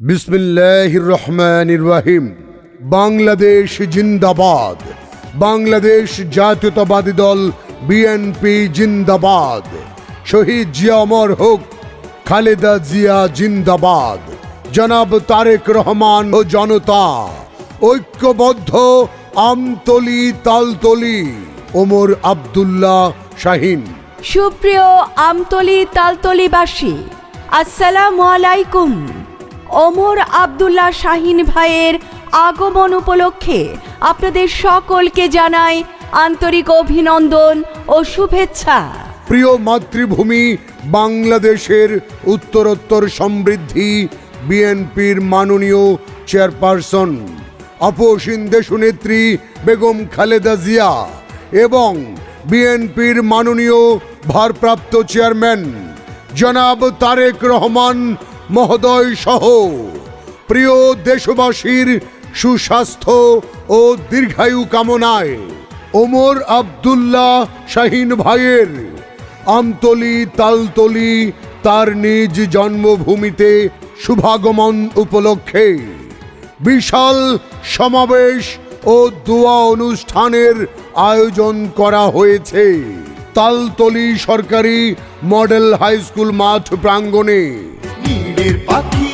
বিসমিল্লাহির রহমানির রহিম বাংলাদেশ জিন্দাবাদ। বাংলাদেশ জাতীয়তাবাদী দল বিএনপি জিন্দাবাদ। শহীদ জিয়া অমর হোক, খালেদা জিয়া জিন্দাবাদ। জনাব তারেক রহমান ও জনতা, ঐক্যবদ্ধ আমতলি তালতলি, ওমর আব্দুল্লাহ শাহিন। সুপ্রিয় আমতলি তালতলিবাসী, আসসালামু আলাইকুম। ওমর আব্দুল্লাহ শাহিন ভাইয়ের আগমন উপলক্ষে আপনাদের সকলকে জানাই আন্তরিক অভিনন্দন ও শুভেচ্ছা। প্রিয় মাতৃভূমি, বাংলাদেশের উত্তরোত্তর সমৃদ্ধি বিএনপির মাননীয় চেয়ারপারসন আপসীন দেশনেত্রী বেগম খালেদা জিয়া এবং বিএনপির মাননীয় ভারপ্রাপ্ত চেয়ারম্যান জনাব তারেক রহমান মহোদয় সহ। প্রিয় দেশবাসীর সুস্বাস্থ্য ও দীর্ঘায়ু কামনায় ওমর আব্দুল্লাহ শাহিন ভাইয়ের আমতলি তালতলি তার নিজ জন্মভূমিতে শুভাগমন উপলক্ষে বিশাল সমাবেশ ও দোয়া অনুষ্ঠানের আয়োজন করা হয়েছে। তালতলি সরকারি মডেল হাই স্কুল মাঠ প্রাঙ্গণে পাখি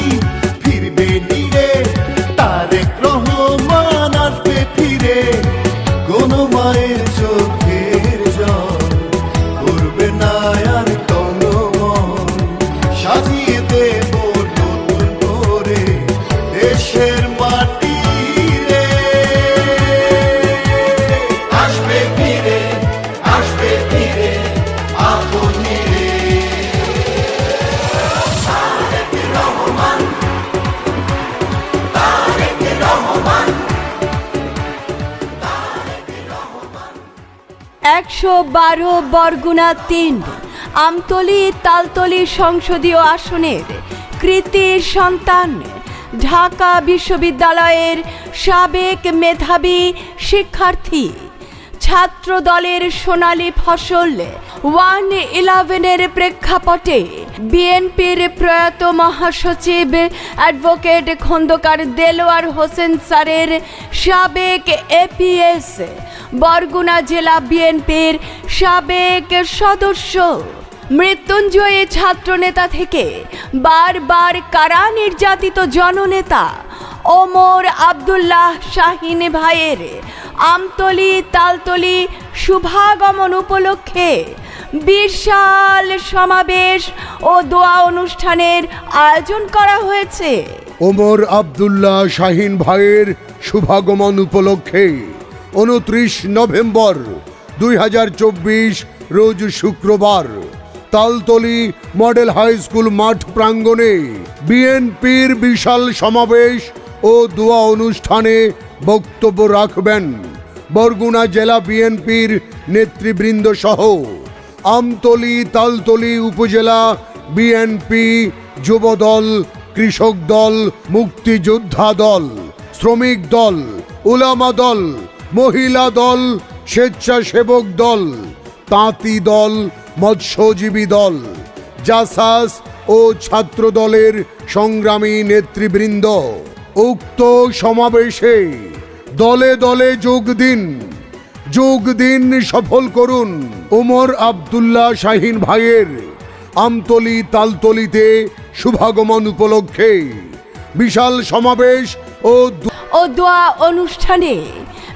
একশো বারো বরগুনা তিন, আমতলি তালতলি সংসদীয় আসনের কৃতি সন্তান, ঢাকা বিশ্ববিদ্যালয়ের সাবেক মেধাবী শিক্ষার্থী ছাত্র দলের সোনালী ফসল, ওয়ান ইলেভেনের প্রেক্ষাপটে বিএনপির প্রয়াত মহাসচিব অ্যাডভোকেট খন্দকার দেলোয়ার হোসেন স্যারের সাবেক এপিএস, বরগুনা জেলা বিএনপির সাবেক সদস্য। মৃত্যুঞ্জয়ী ছাত্রনেতা থেকে বারবার কারা নির্যাতিত জননেতা? ওমর আব্দুল্লাহ শাহিন ভাইয়ের আমতলি তালতলি শুভাগমন উপলক্ষে বিশাল সমাবেশ ও দোয়া অনুষ্ঠানের আয়োজন করা হয়েছে। ওমর আব্দুল্লাহ শাহিন ভাইয়ের শুভাগমন উপলক্ষে উনত্রিশ নভেম্বর দুই হাজার চব্বিশ, রোজ শুক্রবার, তালতলি মডেল হাই স্কুল মাঠ প্রাঙ্গণে বিএনপির বিশাল সমাবেশ ও দোয়া অনুষ্ঠানে বক্তব্য রাখবেন। বরগুনা জেলা বিএনপির নেতৃবৃন্দ সহ আমতলি, তালতলি উপজেলা বিএনপি যুবদল, কৃষক দল, মুক্তিযোদ্ধা দল, শ্রমিক দল, উলামা দল, মহিলা দল, স্বেচ্ছাসেবক দল, তাঁতি দল, মৎস্যজীবী দল, জাসাস ও ছাত্র দলের সংগ্রামী নেতৃবৃন্দ। উক্ত সমাবেশে দলে দলে যোগ দিন। যোগ দিন সফল করুন। ওমর আব্দুল্লাহ শাহিন ভাইয়ের আমতলি তালতলিতে শুভাগমন উপলক্ষে বিশাল সমাবেশ ও ও দোয়া অনুষ্ঠানে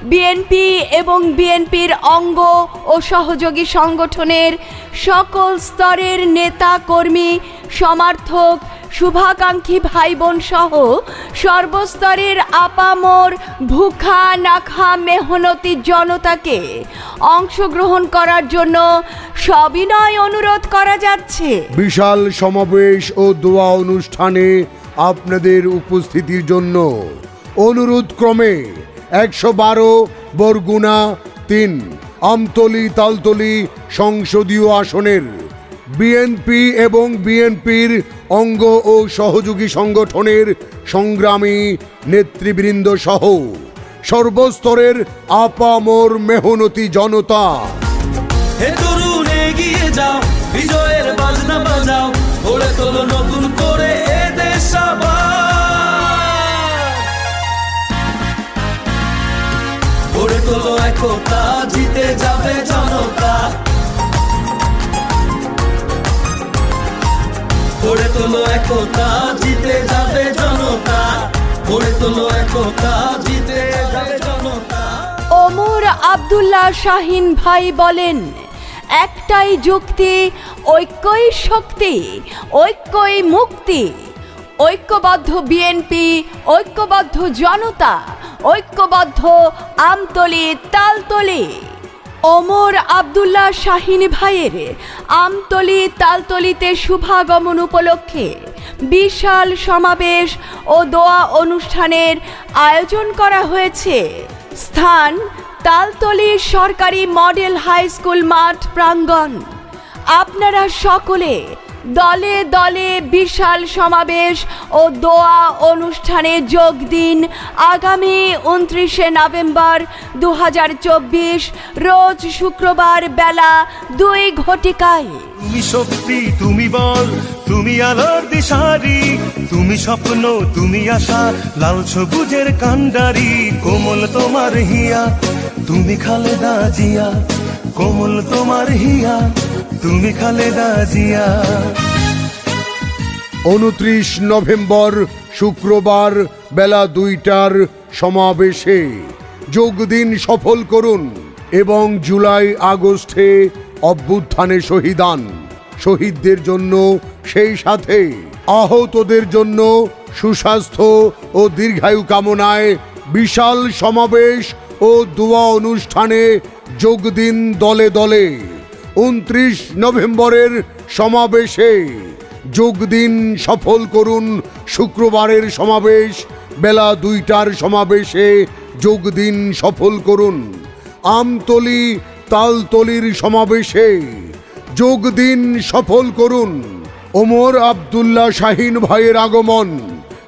বিএনপি এবং বিএনপির অঙ্গ ও সহযোগী সংগঠনের সকল স্তরের নেতা কর্মী, সমর্থক শুভাকাঙ্ক্ষী ভাই বোন সহ সর্বস্তরের আপামর ভুখা নাখা মেহনতি জনতাকে অংশগ্রহণ করার জন্য সবিনয় অনুরোধ করা যাচ্ছে। বিশাল সমাবেশ ও দোয়া অনুষ্ঠানে আপনাদের উপস্থিতির জন্য অনুরোধ ক্রমে একশো বারো, বরগুনা তিন আমতলি তালতলি সংসদীয় আসনের বিএনপি এবং বিএনপির অঙ্গ ও সহযোগী সংগঠনের সংগ্রামী নেতৃবৃন্দ সহ সর্বস্তরের আপামর মেহনতি জনতা। জিতে যাবে জনতা। গড়ে তোলো একতা, জিতে যাবে জনতা। গড়ে তোলো একতা, জিতে যাবে জনতা। ওমর আব্দুল্লাহ শাহিন ভাই বলেন, একটাই যুক্তি, ঐক্যই শক্তি, ঐক্যই মুক্তি। ঐক্যবদ্ধ বিএনপি, ঐক্যবদ্ধ জনতা, ঐক্যবদ্ধ আমতলি, তালতলি। ওমর আবদুল্লাহ শাহিন ভাইয়ের আমতলি তালতলিতে শুভাগমন উপলক্ষে বিশাল সমাবেশ ও দোয়া অনুষ্ঠানের আয়োজন করা হয়েছে। স্থান তালতলি সরকারি মডেল হাই স্কুল মাঠ প্রাঙ্গণ। আপনারা সকলে দলে দলে বিশাল সমাবেশ ও দোয়া অনুষ্ঠানে যোগ দিন আগামী উনত্রিশে নভেম্বর দু হাজার চব্বিশ, রোজ শুক্রবার বেলা দুই ঘটিকায়। তুমি তুমি বল, তুমি আলোর দিশারি, তুমি স্বপ্ন, তুমি আশা, লাল সবুজের কান্ডারি, কোমল তোমার হিয়া, তুমি খালেদা জিয়া, কোমল তোমার হিয়া। তুমি খালেদা জিয়া। উনত্রিশ নভেম্বর শুক্রবার বেলা দুইটার সমাবেশে যোগ দিন সফল করুন এবং জুলাই আগস্টে অভ্যুত্থানে শহীদান। শহীদদের জন্য, সেই সাথে আহতদের জন্য সুস্বাস্থ্য ও দীর্ঘায়ু কামনায় বিশাল সমাবেশ ও দোয়া অনুষ্ঠানে যোগ দিন দলে দলে। উনত্রিশ নভেম্বরের সমাবেশে যোগ দিন সফল করুন শুক্রবারের সমাবেশ, বেলা দুইটার সমাবেশে যোগ দিন সফল করুন। আমতলি তালতলির সমাবেশে যোগ দিন সফল করুন। ওমর আব্দুল্লাহ শাহিন ভাইয়ের আগমন।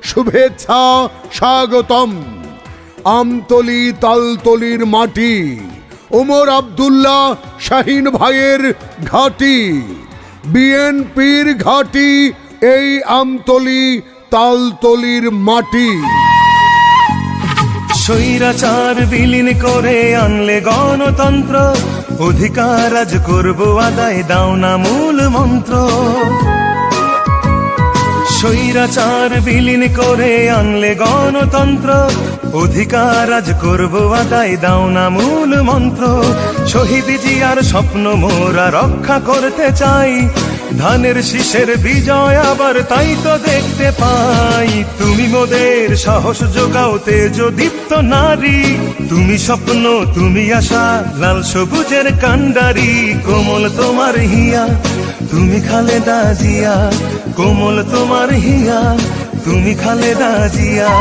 শুভেচ্ছা স্বাগতম। আমতলি তালতলির মাটি ওমর আব্দুল্লাহ শাহিন ভাইয়ের ঘাটি। বিএনপির ঘাটি এই আমতলি তালতলির মাটি। স্বৈরাচার বিলীন করে আনলে গণতন্ত্র, অধিকার আজ করব আদায়, দাও না মূল মন্ত্র। স্বৈরাচার বিলীন করে আনলে গণতন্ত্র। অধিকার আজ করব আদায়, দাও না মূল মন্ত্র। শহীদ জিয়ার স্বপ্ন মোরা রক্ষা করতে চাই। ধানের শীষের বিজয় আবার তাই তো দেখতে পাই। তুমি মোদের সাহস যোগাও তেজ দীপ্ত নারী। তুমি স্বপ্ন, তুমি আশা, লাল সবুজের কান্ডারি কোমল তোমার হিয়া, তুমি খালেদা জিয়া। কোমল তোমার হিয়া তুমি খালেদা জিয়া।